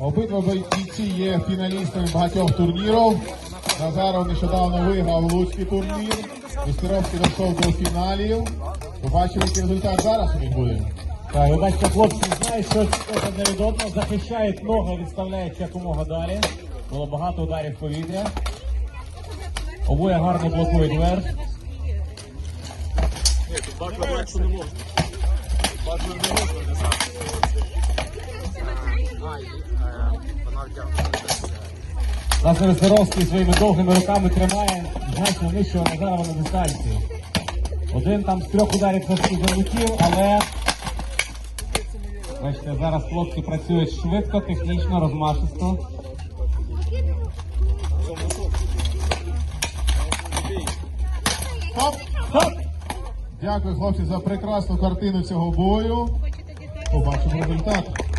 Обидва бійці є фіналістами багатьох турнірів. Назаров нещодавно виграв Луцький турнір. Містеровський дійшов до фіналів. Побачимо, який результат зараз у них буде. Так, ви бачите, хлопці знають, що одне від одного, захищають ноги, відставляють якомога далі. Було багато ударів повітря. Обоє гарно блокують верх. Власне, Вестеровський своїми довгими руками тримає значно нижчого Назарова на дистанції. Один там з трьох ударів все-таки залетів, але бачите, зараз хлопці працюють швидко, технічно, розмашисто. Хоп! Дякую, хлопці, за прекрасну картину цього бою. Побачимо результат.